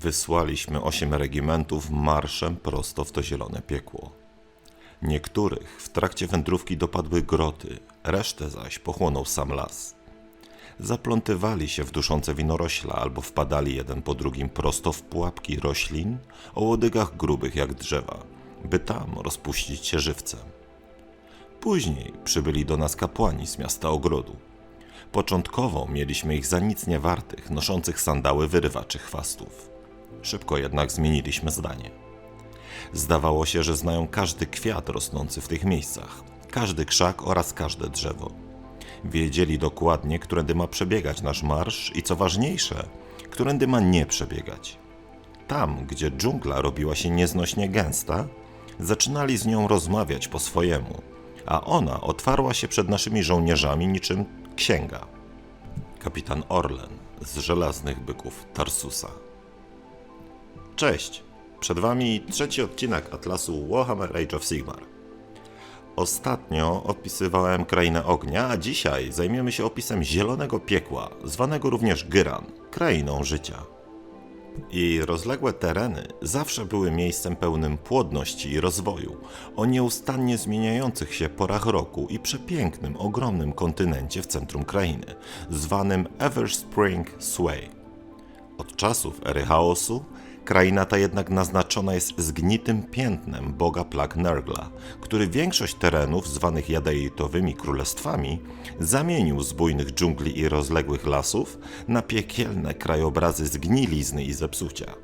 Wysłaliśmy osiem regimentów marszem prosto w to zielone piekło. Niektórych w trakcie wędrówki dopadły groty, resztę zaś pochłonął sam las. Zaplątywali się w duszące winorośla albo wpadali jeden po drugim prosto w pułapki roślin o łodygach grubych jak drzewa, by tam rozpuścić się żywcem. Później przybyli do nas kapłani z miasta ogrodu. Początkowo mieliśmy ich za nic nie wartych, noszących sandały wyrywaczy chwastów. Szybko jednak zmieniliśmy zdanie. Zdawało się, że znają każdy kwiat rosnący w tych miejscach, każdy krzak oraz każde drzewo. Wiedzieli dokładnie, którędy ma przebiegać nasz marsz i co ważniejsze, którędy ma nie przebiegać. Tam, gdzie dżungla robiła się nieznośnie gęsta, zaczynali z nią rozmawiać po swojemu, a ona otwarła się przed naszymi żołnierzami niczym księga. Kapitan Orlen z żelaznych byków Tarsusa. Cześć! Przed Wami trzeci odcinek Atlasu Warhammer Age of Sigmar. Ostatnio opisywałem krainę ognia, a dzisiaj zajmiemy się opisem zielonego piekła, zwanego również Gyran, krainą życia. Jej rozległe tereny zawsze były miejscem pełnym płodności i rozwoju, o nieustannie zmieniających się porach roku i przepięknym, ogromnym kontynencie w centrum krainy, zwanym Everspring Sway. Od czasów ery chaosu kraina ta jednak naznaczona jest zgnitym piętnem boga plag Nergla, który większość terenów zwanych jadeitowymi królestwami zamienił z bujnych dżungli i rozległych lasów na piekielne krajobrazy zgnilizny i zepsucia.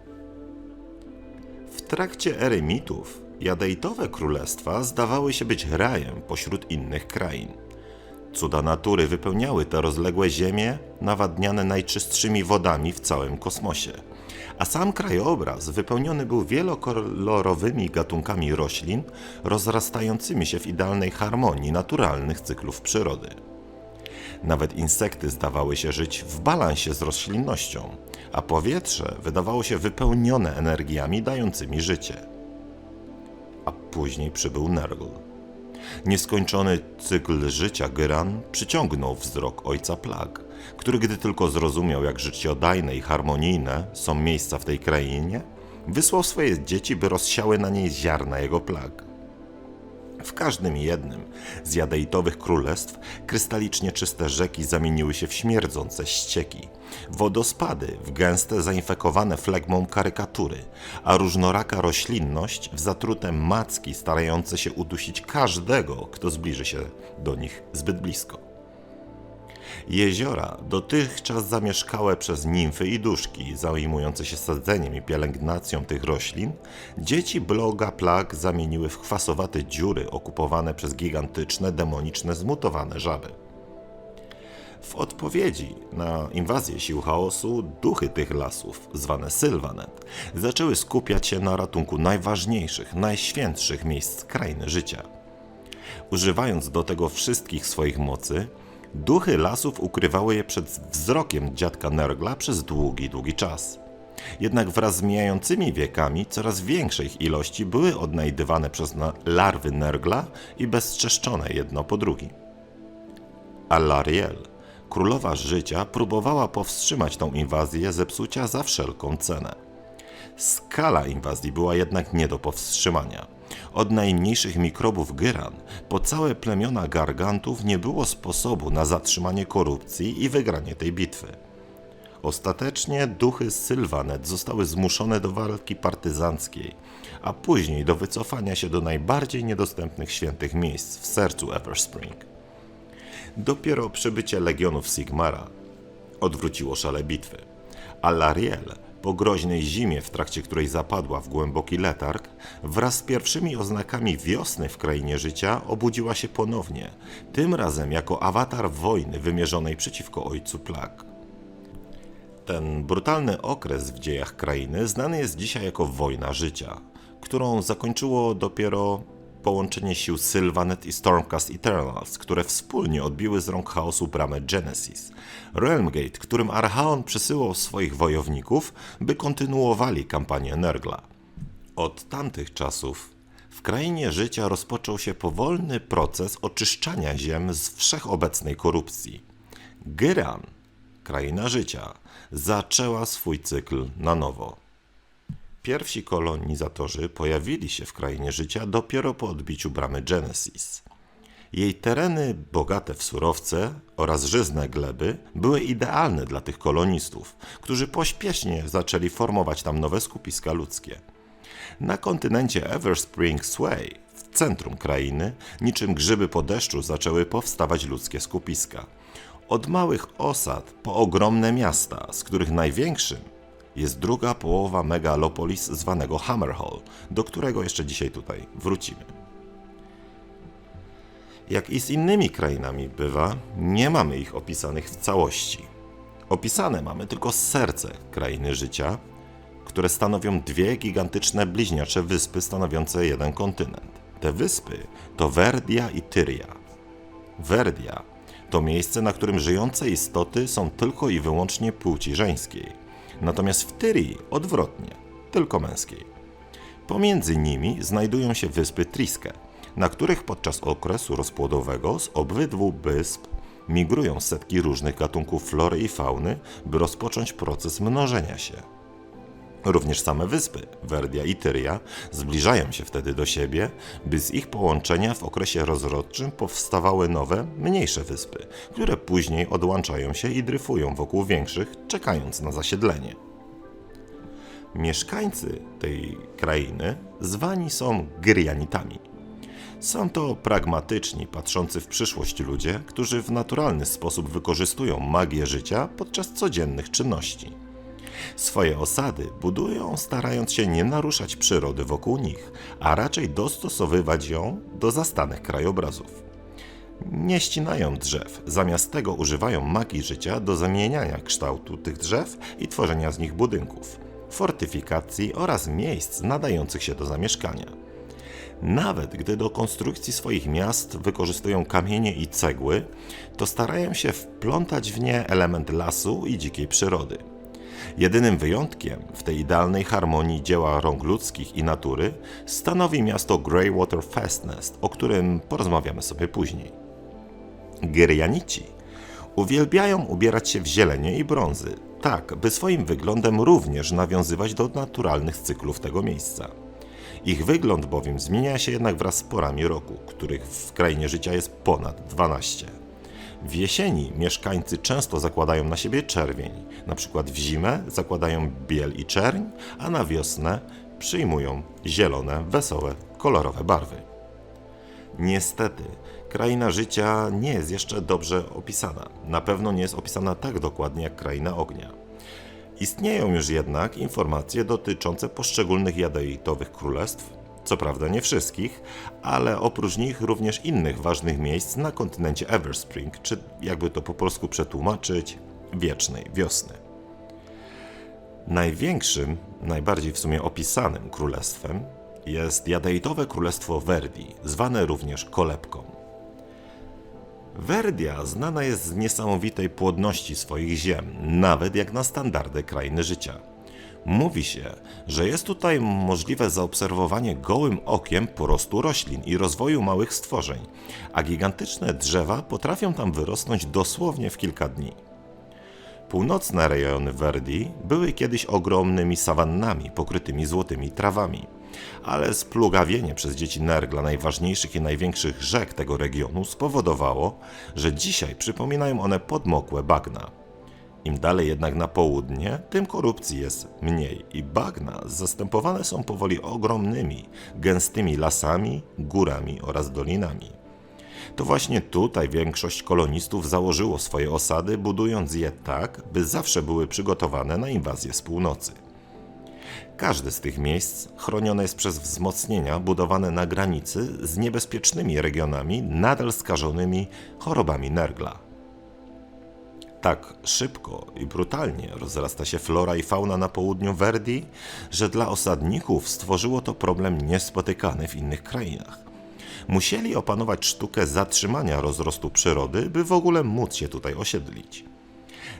W trakcie ery mitów jadeitowe królestwa zdawały się być rajem pośród innych krain. Cuda natury wypełniały te rozległe ziemie, nawadniane najczystszymi wodami w całym kosmosie. A sam krajobraz wypełniony był wielokolorowymi gatunkami roślin, rozrastającymi się w idealnej harmonii naturalnych cyklów przyrody. Nawet insekty zdawały się żyć w balansie z roślinnością, a powietrze wydawało się wypełnione energiami dającymi życie. A później przybył Nergal. Nieskończony cykl życia Gyran przyciągnął wzrok ojca plag, który gdy tylko zrozumiał, jak życiodajne i harmonijne są miejsca w tej krainie, wysłał swoje dzieci, by rozsiały na niej ziarna jego plag. W każdym jednym z jadeitowych królestw krystalicznie czyste rzeki zamieniły się w śmierdzące ścieki, wodospady w gęste, zainfekowane flegmą karykatury, a różnoraka roślinność w zatrute macki starające się udusić każdego, kto zbliży się do nich zbyt blisko. Jeziora, dotychczas zamieszkałe przez nimfy i duszki zajmujące się sadzeniem i pielęgnacją tych roślin, dzieci bloga plag zamieniły w kwasowate dziury okupowane przez gigantyczne, demoniczne, zmutowane żaby. W odpowiedzi na inwazję sił chaosu, duchy tych lasów, zwane Sylvanet, zaczęły skupiać się na ratunku najważniejszych, najświętszych miejsc krainy życia. Używając do tego wszystkich swoich mocy, Duchy lasów ukrywały je przed wzrokiem dziadka Nergla przez długi, długi czas. Jednak wraz z mijającymi wiekami coraz większej ilości były odnajdywane przez larwy Nergla i bezczeszczone jedno po drugim. Alariel, królowa życia, próbowała powstrzymać tą inwazję zepsucia za wszelką cenę. Skala inwazji była jednak nie do powstrzymania. Od najmniejszych mikrobów gyran po całe plemiona gargantów nie było sposobu na zatrzymanie korupcji i wygranie tej bitwy. Ostatecznie duchy Sylvanet zostały zmuszone do walki partyzanckiej, a później do wycofania się do najbardziej niedostępnych świętych miejsc w sercu Everspring. Dopiero przybycie legionów Sigmara odwróciło szale bitwy, a Lariel po groźnej zimie, w trakcie której zapadła w głęboki letarg, wraz z pierwszymi oznakami wiosny w krainie życia obudziła się ponownie, tym razem jako awatar wojny wymierzonej przeciwko ojcu plag. Ten brutalny okres w dziejach krainy znany jest dzisiaj jako wojna życia, którą zakończyło dopiero połączenie sił Sylvanet i Stormcast Eternals, które wspólnie odbiły z rąk chaosu bramę Genesis. Realmgate, którym Archaon przysyłał swoich wojowników, by kontynuowali kampanię Nergla. Od tamtych czasów w krainie życia rozpoczął się powolny proces oczyszczania ziem z wszechobecnej korupcji. Gyran, kraina życia, zaczęła swój cykl na nowo. Pierwsi kolonizatorzy pojawili się w krainie życia dopiero po odbiciu bramy Genesis. Jej tereny, bogate w surowce oraz żyzne gleby, były idealne dla tych kolonistów, którzy pośpiesznie zaczęli formować tam nowe skupiska ludzkie. Na kontynencie Everspring Sway, w centrum krainy, niczym grzyby po deszczu zaczęły powstawać ludzkie skupiska. Od małych osad po ogromne miasta, z których największym jest druga połowa megalopolis zwanego Hammerhall, do którego jeszcze dzisiaj tutaj wrócimy. Jak i z innymi krainami bywa, nie mamy ich opisanych w całości. Opisane mamy tylko serce krainy życia, które stanowią dwie gigantyczne bliźniacze wyspy stanowiące jeden kontynent. Te wyspy to Verdia i Tyria. Verdia to miejsce, na którym żyjące istoty są tylko i wyłącznie płci żeńskiej, natomiast w Tyrii odwrotnie, tylko męskiej. Pomiędzy nimi znajdują się wyspy Triske, na których podczas okresu rozpłodowego z obydwu wysp migrują setki różnych gatunków flory i fauny, by rozpocząć proces mnożenia się. Również same wyspy, Verdia i Tyria, zbliżają się wtedy do siebie, by z ich połączenia w okresie rozrodczym powstawały nowe, mniejsze wyspy, które później odłączają się i dryfują wokół większych, czekając na zasiedlenie. Mieszkańcy tej krainy zwani są Gyrianitami. Są to pragmatyczni, patrzący w przyszłość ludzie, którzy w naturalny sposób wykorzystują magię życia podczas codziennych czynności. Swoje osady budują starając się nie naruszać przyrody wokół nich, a raczej dostosowywać ją do zastanych krajobrazów. Nie ścinają drzew, zamiast tego używają magii życia do zamieniania kształtu tych drzew i tworzenia z nich budynków, fortyfikacji oraz miejsc nadających się do zamieszkania. Nawet gdy do konstrukcji swoich miast wykorzystują kamienie i cegły, to starają się wplątać w nie element lasu i dzikiej przyrody. Jedynym wyjątkiem w tej idealnej harmonii dzieła rąk ludzkich i natury stanowi miasto Greywater Fastnest, o którym porozmawiamy sobie później. Gyrianici uwielbiają ubierać się w zielenie i brązy, tak by swoim wyglądem również nawiązywać do naturalnych cyklów tego miejsca. Ich wygląd bowiem zmienia się jednak wraz z porami roku, których w krainie życia jest ponad 12. W jesieni mieszkańcy często zakładają na siebie czerwień, na przykład w zimę zakładają biel i czerń, a na wiosnę przyjmują zielone, wesołe, kolorowe barwy. Niestety, kraina życia nie jest jeszcze dobrze opisana. Na pewno nie jest opisana tak dokładnie jak kraina ognia. Istnieją już jednak informacje dotyczące poszczególnych jadeitowych królestw, co prawda nie wszystkich, ale oprócz nich również innych ważnych miejsc na kontynencie Everspring, czy jakby to po polsku przetłumaczyć, wiecznej wiosny. Największym, najbardziej w sumie opisanym królestwem jest jadeitowe królestwo Verdi, zwane również kolebką. Verdia znana jest z niesamowitej płodności swoich ziem, nawet jak na standardy krainy życia. Mówi się, że jest tutaj możliwe zaobserwowanie gołym okiem porostu roślin i rozwoju małych stworzeń, a gigantyczne drzewa potrafią tam wyrosnąć dosłownie w kilka dni. Północne rejony Verdi były kiedyś ogromnymi sawannami pokrytymi złotymi trawami, ale splugawienie przez dzieci Nergla najważniejszych i największych rzek tego regionu spowodowało, że dzisiaj przypominają one podmokłe bagna. Im dalej jednak na południe, tym korupcji jest mniej i bagna zastępowane są powoli ogromnymi, gęstymi lasami, górami oraz dolinami. To właśnie tutaj większość kolonistów założyło swoje osady, budując je tak, by zawsze były przygotowane na inwazję z północy. Każde z tych miejsc chronione jest przez wzmocnienia budowane na granicy z niebezpiecznymi regionami nadal skażonymi chorobami nergla. Tak szybko i brutalnie rozrasta się flora i fauna na południu Verdi, że dla osadników stworzyło to problem niespotykany w innych krainach. Musieli opanować sztukę zatrzymania rozrostu przyrody, by w ogóle móc się tutaj osiedlić.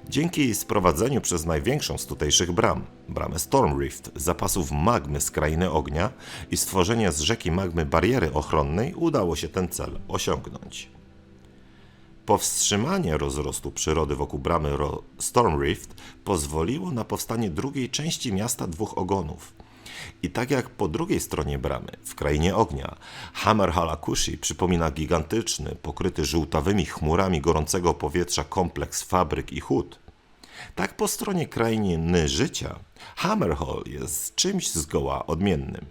Dzięki sprowadzeniu przez największą z tutejszych bram, bramę Storm Rift, zapasów magmy z krainy ognia i stworzenia z rzeki magmy bariery ochronnej, udało się ten cel osiągnąć. Powstrzymanie rozrostu przyrody wokół bramy Storm Rift pozwoliło na powstanie drugiej części miasta dwóch ogonów. I tak jak po drugiej stronie bramy, w krainie ognia, Hammer Halakushi przypomina gigantyczny, pokryty żółtawymi chmurami gorącego powietrza kompleks fabryk i hut, tak po stronie krainy życia Hammerhall jest czymś zgoła odmiennym.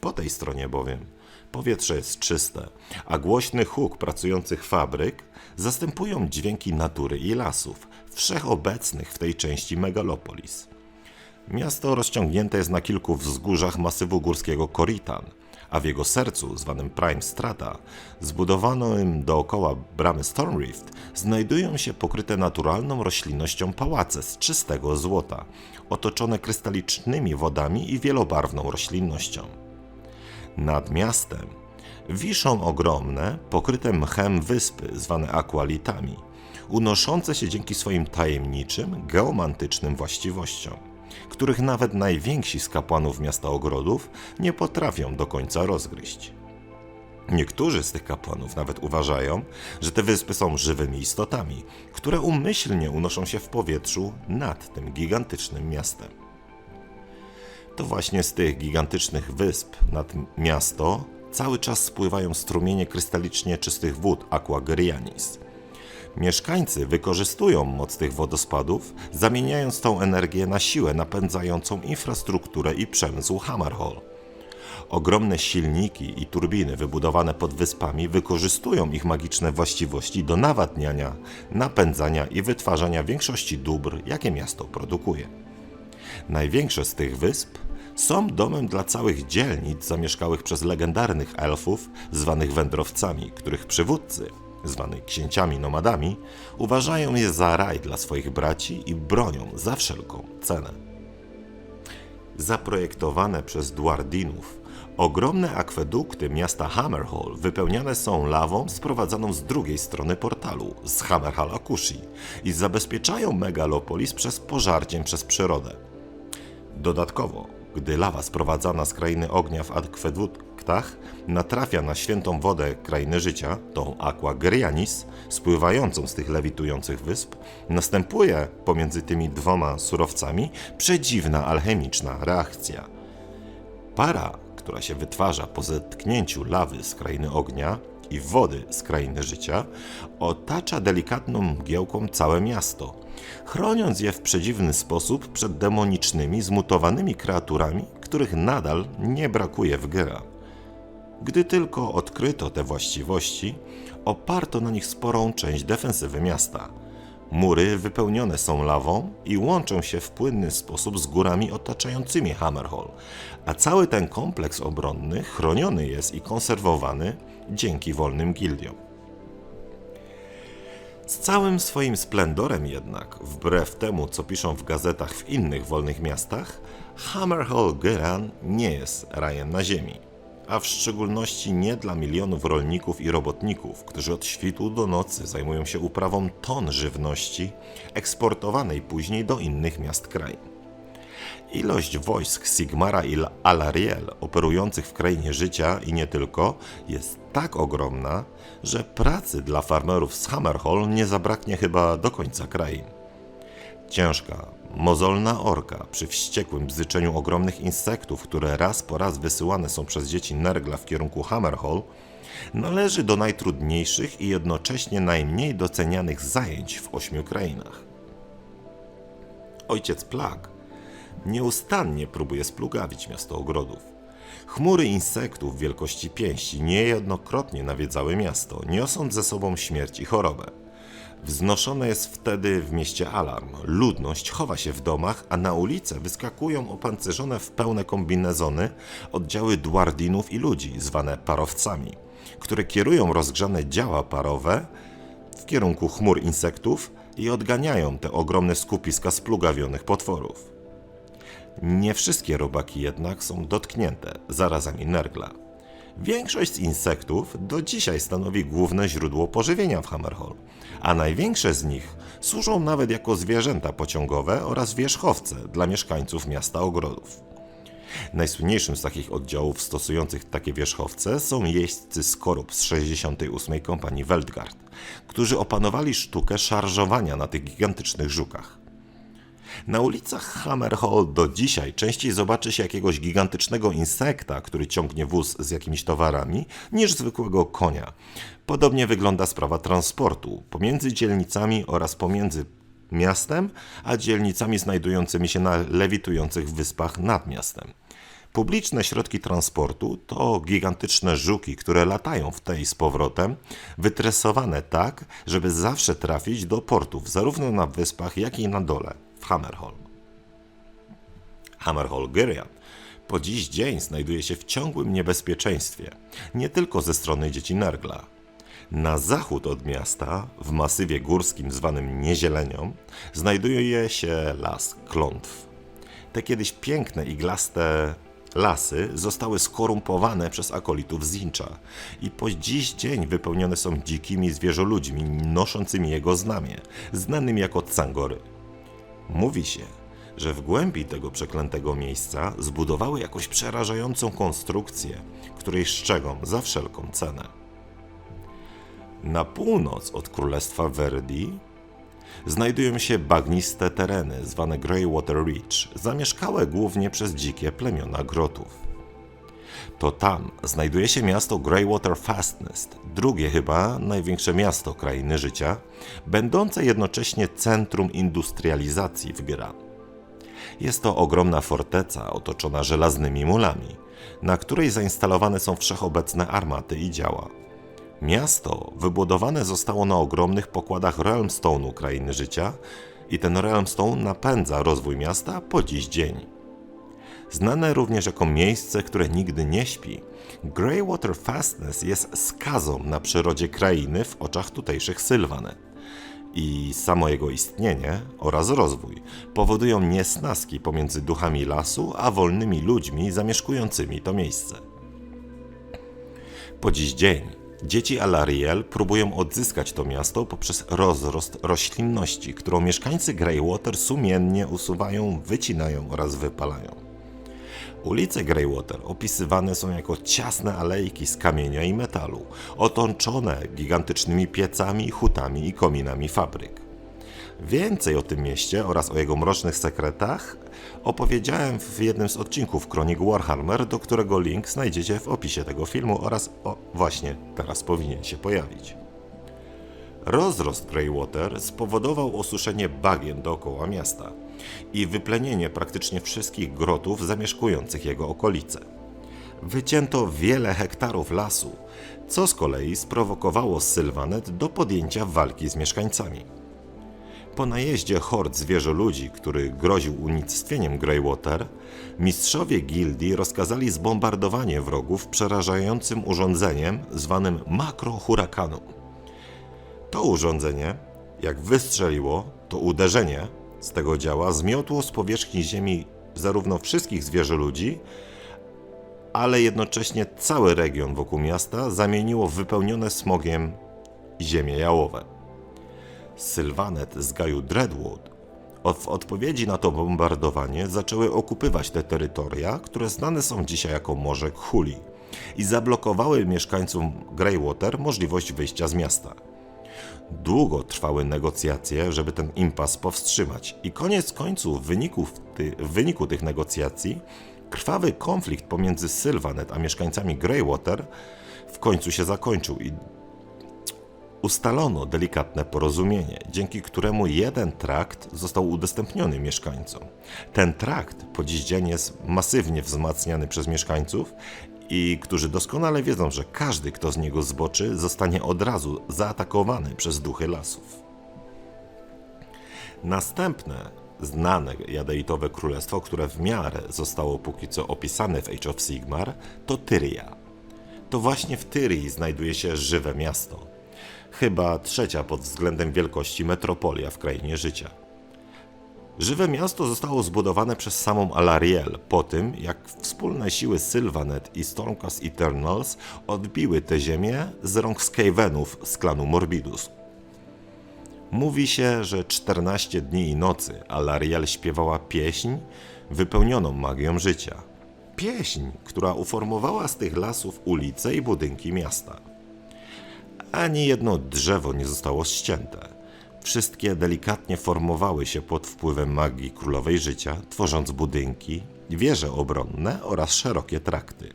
Po tej stronie bowiem powietrze jest czyste, a głośny huk pracujących fabryk zastępują dźwięki natury i lasów, wszechobecnych w tej części megalopolis. Miasto rozciągnięte jest na kilku wzgórzach masywu górskiego Koritan, a w jego sercu, zwanym Prime Strata, zbudowanym dookoła bramy Storm Rift, znajdują się pokryte naturalną roślinnością pałace z czystego złota, otoczone krystalicznymi wodami i wielobarwną roślinnością. Nad miastem wiszą ogromne, pokryte mchem wyspy zwane akwalitami, unoszące się dzięki swoim tajemniczym, geomantycznym właściwościom, których nawet najwięksi z kapłanów miasta ogrodów nie potrafią do końca rozgryźć. Niektórzy z tych kapłanów nawet uważają, że te wyspy są żywymi istotami, które umyślnie unoszą się w powietrzu nad tym gigantycznym miastem. To właśnie z tych gigantycznych wysp nad miasto cały czas spływają strumienie krystalicznie czystych wód Aqua Gerianis. Mieszkańcy wykorzystują moc tych wodospadów, zamieniając tą energię na siłę napędzającą infrastrukturę i przemysł Hammerhall. Ogromne silniki i turbiny wybudowane pod wyspami wykorzystują ich magiczne właściwości do nawadniania, napędzania i wytwarzania większości dóbr, jakie miasto produkuje. Największe z tych wysp są domem dla całych dzielnic zamieszkałych przez legendarnych elfów, zwanych wędrowcami, których przywódcy, zwani księciami nomadami, uważają je za raj dla swoich braci i bronią za wszelką cenę. Zaprojektowane przez Duardinów, ogromne akwedukty miasta Hammerhall wypełniane są lawą sprowadzaną z drugiej strony portalu, z Hammerhall Akushi i zabezpieczają megalopolis przez pożarciem przez przyrodę. Dodatkowo, gdy lawa sprowadzana z krainy ognia w akweduktach natrafia na świętą wodę krainy życia, tą Aqua Gerianis, spływającą z tych lewitujących wysp, następuje pomiędzy tymi dwoma surowcami przedziwna alchemiczna reakcja. Para, która się wytwarza po zetknięciu lawy z krainy ognia i wody z krainy życia, otacza delikatną mgiełką całe miasto, chroniąc je w przedziwny sposób przed demonicznymi, zmutowanymi kreaturami, których nadal nie brakuje w Gera. Gdy tylko odkryto te właściwości, oparto na nich sporą część defensywy miasta. Mury wypełnione są lawą i łączą się w płynny sposób z górami otaczającymi Hammerhall, a cały ten kompleks obronny chroniony jest i konserwowany dzięki wolnym gildiom. Z całym swoim splendorem jednak, wbrew temu co piszą w gazetach w innych wolnych miastach, Hammerhall Geran nie jest rajem na ziemi, a w szczególności nie dla milionów rolników i robotników, którzy od świtu do nocy zajmują się uprawą ton żywności eksportowanej później do innych miast kraju. Ilość wojsk Sigmara i Alariel operujących w krainie życia i nie tylko jest tak ogromna, że pracy dla farmerów z Hammerhall nie zabraknie chyba do końca krain. Ciężka, mozolna orka przy wściekłym bzyczeniu ogromnych insektów, które raz po raz wysyłane są przez dzieci Nergla w kierunku Hammerhall, należy do najtrudniejszych i jednocześnie najmniej docenianych zajęć w ośmiu krainach. Ojciec Plag nieustannie próbuje splugawić miasto ogrodów. Chmury insektów wielkości pięści niejednokrotnie nawiedzały miasto, niosąc ze sobą śmierć i chorobę. Wznoszony jest wtedy w mieście alarm. Ludność chowa się w domach, a na ulicę wyskakują opancerzone w pełne kombinezony oddziały dwardinów i ludzi, zwane parowcami, które kierują rozgrzane działa parowe w kierunku chmur insektów i odganiają te ogromne skupiska splugawionych potworów. Nie wszystkie robaki jednak są dotknięte zarazami nergla. Większość z insektów do dzisiaj stanowi główne źródło pożywienia w Hammerhall, a największe z nich służą nawet jako zwierzęta pociągowe oraz wierzchowce dla mieszkańców miasta ogrodów. Najsłynniejszym z takich oddziałów stosujących takie wierzchowce są jeźdźcy skorup z 68. kompanii Weltgard, którzy opanowali sztukę szarżowania na tych gigantycznych żukach. Na ulicach Hammerhall do dzisiaj częściej zobaczy się jakiegoś gigantycznego insekta, który ciągnie wóz z jakimiś towarami, niż zwykłego konia. Podobnie wygląda sprawa transportu pomiędzy dzielnicami oraz pomiędzy miastem, a dzielnicami znajdującymi się na lewitujących wyspach nad miastem. Publiczne środki transportu to gigantyczne żuki, które latają w tej z powrotem, wytresowane tak, żeby zawsze trafić do portów, zarówno na wyspach, jak i na dole, w Hammerhall. Hammerhall Gyrian po dziś dzień znajduje się w ciągłym niebezpieczeństwie, nie tylko ze strony dzieci Nergla. Na zachód od miasta, w masywie górskim zwanym Niezielenią, znajduje się las klątw. Te kiedyś piękne iglaste lasy zostały skorumpowane przez akolitów Zincha i po dziś dzień wypełnione są dzikimi zwierzoludźmi noszącymi jego znamię, znanym jako Cangory. Mówi się, że w głębi tego przeklętego miejsca zbudowały jakąś przerażającą konstrukcję, której szczegą za wszelką cenę. Na północ od Królestwa Verdi znajdują się bagniste tereny zwane Greywater Ridge, zamieszkałe głównie przez dzikie plemiona grotów. To tam znajduje się miasto Greywater Fastnest, drugie chyba największe miasto krainy życia, będące jednocześnie centrum industrializacji w Gran. Jest to ogromna forteca otoczona żelaznymi mulami, na której zainstalowane są wszechobecne armaty i działa. Miasto wybudowane zostało na ogromnych pokładach Realmstone'u krainy życia i ten Realmstone napędza rozwój miasta po dziś dzień. Znane również jako miejsce, które nigdy nie śpi, Greywater Fastness jest skazą na przyrodzie krainy w oczach tutejszych Sylwanet. I samo jego istnienie oraz rozwój powodują niesnaski pomiędzy duchami lasu a wolnymi ludźmi zamieszkującymi to miejsce. Po dziś dzień Dzieci Alariel próbują odzyskać to miasto poprzez rozrost roślinności, którą mieszkańcy Greywater sumiennie usuwają, wycinają oraz wypalają. Ulice Greywater opisywane są jako ciasne alejki z kamienia i metalu, otoczone gigantycznymi piecami, hutami i kominami fabryk. Więcej o tym mieście oraz o jego mrocznych sekretach opowiedziałem w jednym z odcinków Kronik Warhammer, do którego link znajdziecie w opisie tego filmu oraz o, właśnie teraz powinien się pojawić. Rozrost Greywater spowodował osuszenie bagien dookoła miasta i wyplenienie praktycznie wszystkich grotów zamieszkujących jego okolice. Wycięto wiele hektarów lasu, co z kolei sprowokowało Sylwanet do podjęcia walki z mieszkańcami. Po najeździe hord zwierzoludzi, który groził unicestwieniem Greywater, mistrzowie gildii rozkazali zbombardowanie wrogów przerażającym urządzeniem zwanym makrohurakaną. To urządzenie, jak wystrzeliło, to uderzenie z tego działa zmiotło z powierzchni ziemi zarówno wszystkich zwierzoludzi, ale jednocześnie cały region wokół miasta zamieniło w wypełnione smogiem ziemię jałowe. Sylwanet z Gaju Dreadwood w odpowiedzi na to bombardowanie zaczęły okupywać te terytoria, które znane są dzisiaj jako Morze Khuli i zablokowały mieszkańcom Greywater możliwość wyjścia z miasta. Długo trwały negocjacje, żeby ten impas powstrzymać i koniec końców w wyniku, ty, w wyniku tych negocjacji krwawy konflikt pomiędzy Sylvanet a mieszkańcami Greywater w końcu się zakończył i ustalono delikatne porozumienie, dzięki któremu jeden trakt został udostępniony mieszkańcom. Ten trakt po dziś dzień jest masywnie wzmacniany przez mieszkańców i którzy doskonale wiedzą, że każdy, kto z niego zboczy, zostanie od razu zaatakowany przez duchy lasów. Następne znane jadeitowe królestwo, które w miarę zostało póki co opisane w Age of Sigmar, to Tyria. To właśnie w Tyrii znajduje się żywe miasto, chyba trzecia pod względem wielkości metropolia w krainie życia. Żywe miasto zostało zbudowane przez samą Alariel po tym, jak wspólne siły Sylvanet i Stormcast Eternals odbiły tę ziemię z rąk Skavenów z klanu Morbidus. Mówi się, że 14 dni i nocy Alariel śpiewała pieśń wypełnioną magią życia. Pieśń, która uformowała z tych lasów ulice i budynki miasta ani jedno drzewo nie zostało ścięte. Wszystkie delikatnie formowały się pod wpływem magii królowej życia, tworząc budynki, wieże obronne oraz szerokie trakty.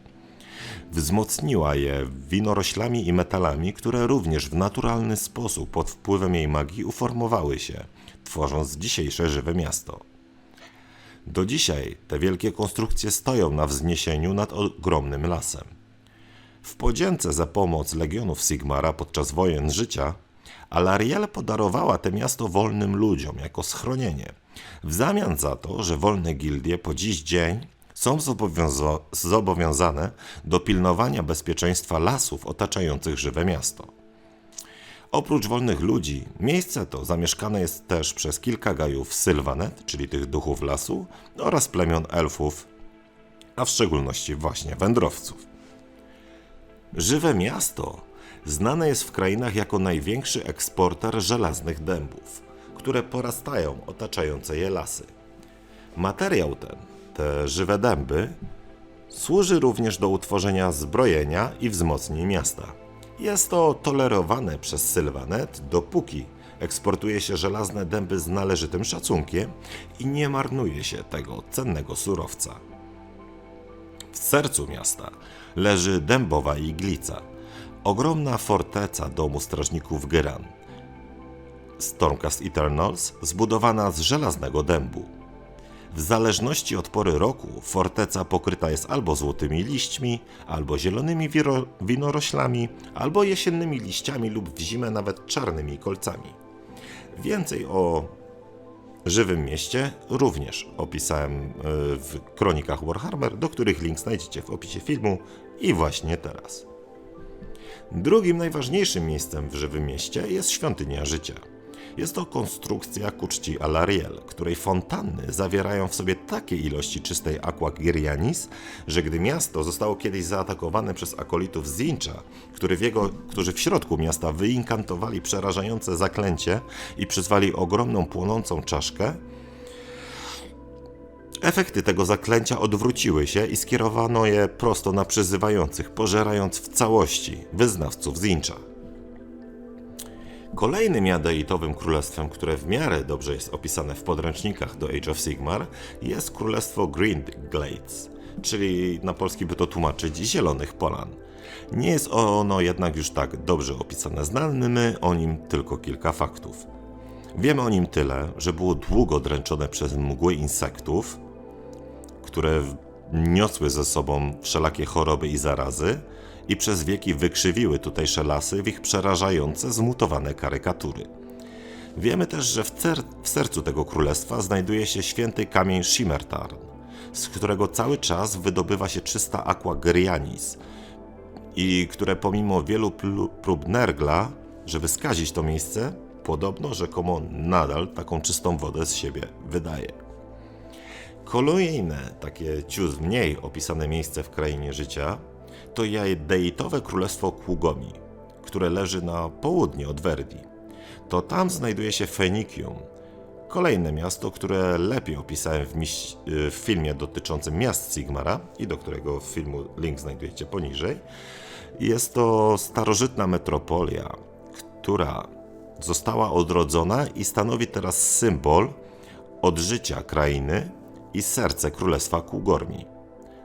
Wzmocniła je winoroślami i metalami, które również w naturalny sposób pod wpływem jej magii uformowały się, tworząc dzisiejsze żywe miasto. Do dzisiaj te wielkie konstrukcje stoją na wzniesieniu nad ogromnym lasem. W podzięce za pomoc legionów Sigmara podczas wojen życia, Alariel podarowała to miasto wolnym ludziom jako schronienie, w zamian za to, że wolne gildie po dziś dzień są zobowiąza- zobowiązane do pilnowania bezpieczeństwa lasów otaczających żywe miasto. Oprócz wolnych ludzi, miejsce to zamieszkane jest też przez kilka gajów Sylvanet, czyli tych duchów lasu, oraz plemion elfów, a w szczególności właśnie wędrowców. Żywe miasto znane jest w krainach jako największy eksporter żelaznych dębów, które porastają otaczające je lasy. Materiał ten, te żywe dęby, służy również do utworzenia zbrojenia i wzmocnień miasta. Jest to tolerowane przez Sylwanet, dopóki eksportuje się żelazne dęby z należytym szacunkiem i nie marnuje się tego cennego surowca. W sercu miasta leży dębowa iglica, ogromna forteca domu strażników Geran. Stormcast Eternals zbudowana z żelaznego dębu. W zależności od pory roku forteca pokryta jest albo złotymi liśćmi, albo zielonymi winoroślami, albo jesiennymi liściami lub w zimę nawet czarnymi kolcami. Więcej o żywym mieście również opisałem y, w kronikach Warhammer, do których link znajdziecie w opisie filmu i właśnie teraz. Drugim najważniejszym miejscem w żywym mieście jest świątynia życia. Jest to konstrukcja ku czci Alariel, której fontanny zawierają w sobie takie ilości czystej aqua że gdy miasto zostało kiedyś zaatakowane przez akolitów Zincha, który w jego, którzy w środku miasta wyinkantowali przerażające zaklęcie i przyzwali ogromną płonącą czaszkę, Efekty tego zaklęcia odwróciły się i skierowano je prosto na przyzywających, pożerając w całości wyznawców Zincha. Kolejnym jadeitowym królestwem, które w miarę dobrze jest opisane w podręcznikach do Age of Sigmar, jest królestwo Green Glades, czyli na polski by to tłumaczyć Zielonych Polan. Nie jest ono jednak już tak dobrze opisane. Znamy o nim tylko kilka faktów. Wiemy o nim tyle, że było długo dręczone przez mgły insektów, które niosły ze sobą wszelakie choroby i zarazy i przez wieki wykrzywiły tutejsze lasy w ich przerażające, zmutowane karykatury. Wiemy też, że w, cer- w sercu tego królestwa znajduje się święty kamień Shimertarn, z którego cały czas wydobywa się czysta aqua Gerianis i które pomimo wielu plu- prób Nergla, żeby skazić to miejsce, podobno rzekomo nadal taką czystą wodę z siebie wydaje. Kolejne, takie ciut mniej opisane miejsce w krainie życia to jadeitowe królestwo Kługomi, które leży na południe od Verdi. To tam znajduje się Fenikium, kolejne miasto, które lepiej opisałem w, w filmie dotyczącym miast Sigmara i do którego filmu link znajdujecie poniżej. Jest to starożytna metropolia, która została odrodzona i stanowi teraz symbol odżycia krainy i serce królestwa Kugormi.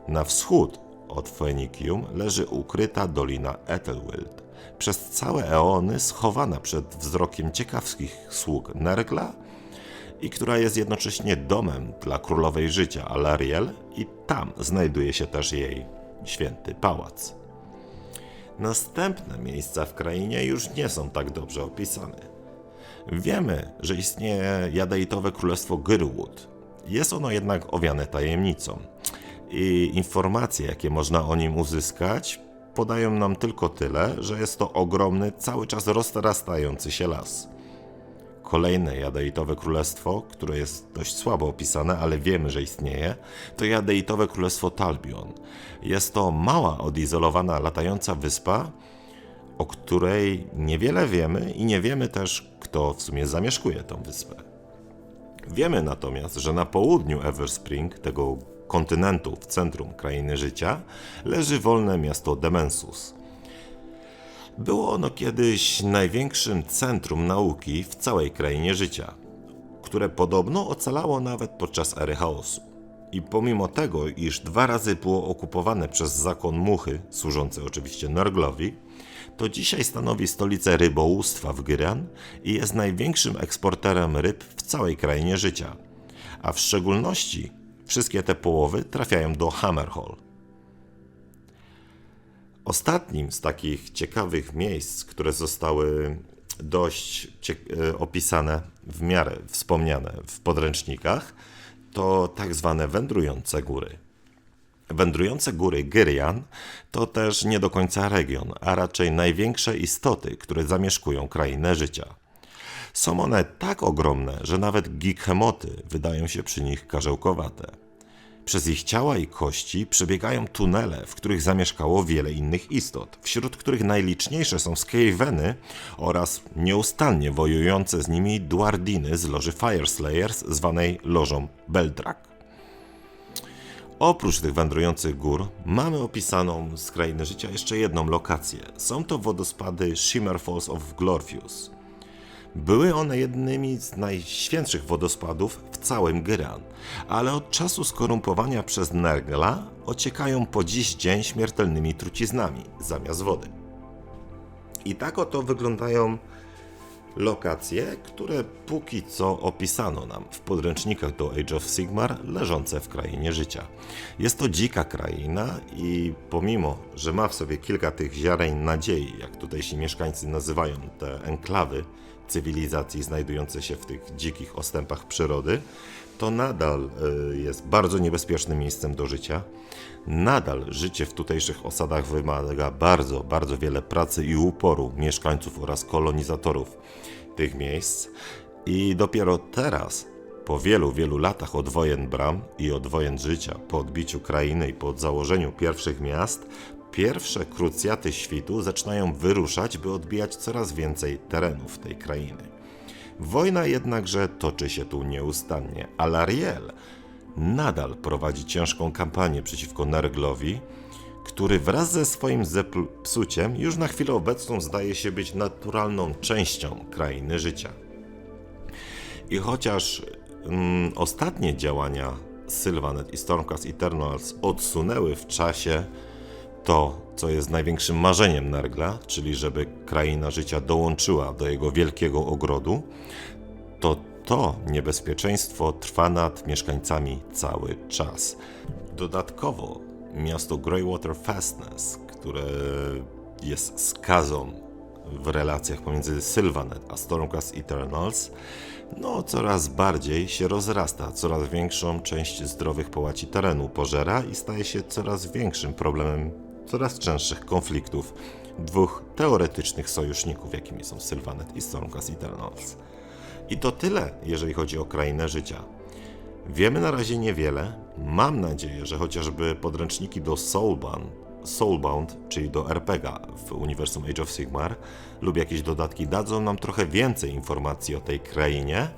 Na wschód od Fenikium leży ukryta dolina Ethelwild, przez całe eony schowana przed wzrokiem ciekawskich sług Nergla i która jest jednocześnie domem dla królowej życia Alariel i tam znajduje się też jej święty pałac. Następne miejsca w krainie już nie są tak dobrze opisane. Wiemy, że istnieje jadeitowe królestwo Gyrwood. Jest ono jednak owiane tajemnicą. I informacje, jakie można o nim uzyskać, podają nam tylko tyle, że jest to ogromny, cały czas rozrastający się las. Kolejne jadeitowe królestwo, które jest dość słabo opisane, ale wiemy, że istnieje, to jadeitowe królestwo Talbion. Jest to mała, odizolowana, latająca wyspa, o której niewiele wiemy i nie wiemy też, kto w sumie zamieszkuje tą wyspę. Wiemy natomiast, że na południu Everspring, tego kontynentu w centrum krainy życia, leży wolne miasto Demensus. Było ono kiedyś największym centrum nauki w całej krainie życia, które podobno ocalało nawet podczas ery chaosu. I pomimo tego, iż dwa razy było okupowane przez zakon Muchy, służący oczywiście Norglowi, to dzisiaj stanowi stolicę rybołówstwa w Gyran i jest największym eksporterem ryb w całej krainie życia. A w szczególności wszystkie te połowy trafiają do Hammerhall. Ostatnim z takich ciekawych miejsc, które zostały dość cie- opisane, w miarę wspomniane w podręcznikach, to tak zwane wędrujące góry. Wędrujące góry Gyrian to też nie do końca region, a raczej największe istoty, które zamieszkują krainę życia. Są one tak ogromne, że nawet gighemoty wydają się przy nich karzełkowate. Przez ich ciała i kości przebiegają tunele, w których zamieszkało wiele innych istot, wśród których najliczniejsze są Skaveny oraz nieustannie wojujące z nimi Duardiny z loży Fireslayers, zwanej lożą Beldrak. Oprócz tych wędrujących gór, mamy opisaną z krainy życia jeszcze jedną lokację. Są to wodospady Shimmer Falls of Glorfius. Były one jednymi z najświętszych wodospadów w całym Gyran, ale od czasu skorumpowania przez Nergla ociekają po dziś dzień śmiertelnymi truciznami zamiast wody. I tak oto wyglądają lokacje, które póki co opisano nam w podręcznikach do Age of Sigmar leżące w krainie życia. Jest to dzika kraina i pomimo, że ma w sobie kilka tych ziaren nadziei, jak tutejsi mieszkańcy nazywają te enklawy cywilizacji znajdujące się w tych dzikich ostępach przyrody, to nadal y, jest bardzo niebezpiecznym miejscem do życia. Nadal życie w tutejszych osadach wymaga bardzo, bardzo wiele pracy i uporu mieszkańców oraz kolonizatorów tych miejsc. I dopiero teraz, po wielu, wielu latach od wojen bram i od wojen życia, po odbiciu krainy i po założeniu pierwszych miast, pierwsze krucjaty świtu zaczynają wyruszać, by odbijać coraz więcej terenów tej krainy. Wojna jednakże toczy się tu nieustannie, a Lariel nadal prowadzi ciężką kampanię przeciwko Nerglowi, który wraz ze swoim zepsuciem już na chwilę obecną zdaje się być naturalną częścią krainy życia. I chociaż mm, ostatnie działania Sylvanet i Stormcast Eternals odsunęły w czasie to, co jest największym marzeniem Nergla, czyli żeby kraina życia dołączyła do jego wielkiego ogrodu, to to niebezpieczeństwo trwa nad mieszkańcami cały czas. Dodatkowo miasto Greywater Fastness, które jest skazą w relacjach pomiędzy Sylvanet a Stormcast Eternals, no coraz bardziej się rozrasta, coraz większą część zdrowych połaci terenu pożera i staje się coraz większym problemem coraz częstszych konfliktów dwóch teoretycznych sojuszników, jakimi są Sylvanet i Stormcast Eternals. I to tyle, jeżeli chodzi o krainę życia. Wiemy na razie niewiele. Mam nadzieję, że chociażby podręczniki do Soulbound, Soulbound czyli do RPGa w uniwersum Age of Sigmar, lub jakieś dodatki dadzą nam trochę więcej informacji o tej krainie,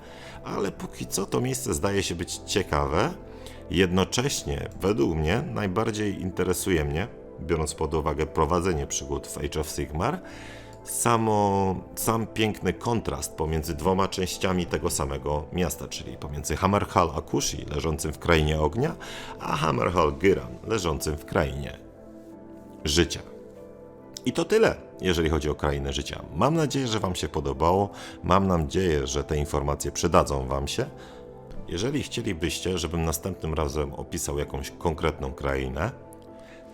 ale póki co to miejsce zdaje się być ciekawe. Jednocześnie, według mnie, najbardziej interesuje mnie, biorąc pod uwagę prowadzenie przygód w Age of Sigmar, samo, sam piękny kontrast pomiędzy dwoma częściami tego samego miasta, czyli pomiędzy Hammerhal Akushi, leżącym w krainie ognia, a Hammerhal Gyran, leżącym w krainie życia. I to tyle, jeżeli chodzi o krainę życia. Mam nadzieję, że Wam się podobało. Mam nadzieję, że te informacje przydadzą Wam się. Jeżeli chcielibyście, żebym następnym razem opisał jakąś konkretną krainę,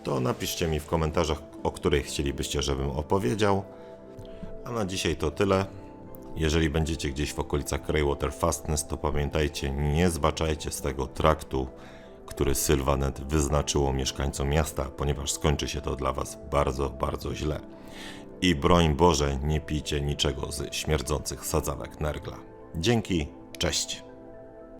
to napiszcie mi w komentarzach, o której chcielibyście, żebym opowiedział. A na dzisiaj to tyle. Jeżeli będziecie gdzieś w okolicach Greywater Fastness, to pamiętajcie, nie zbaczajcie z tego traktu, który Sylvanet wyznaczyło mieszkańcom miasta, ponieważ skończy się to dla Was bardzo, bardzo źle. I broń Boże, nie pijcie niczego z śmierdzących sadzawek Nergla. Dzięki, cześć!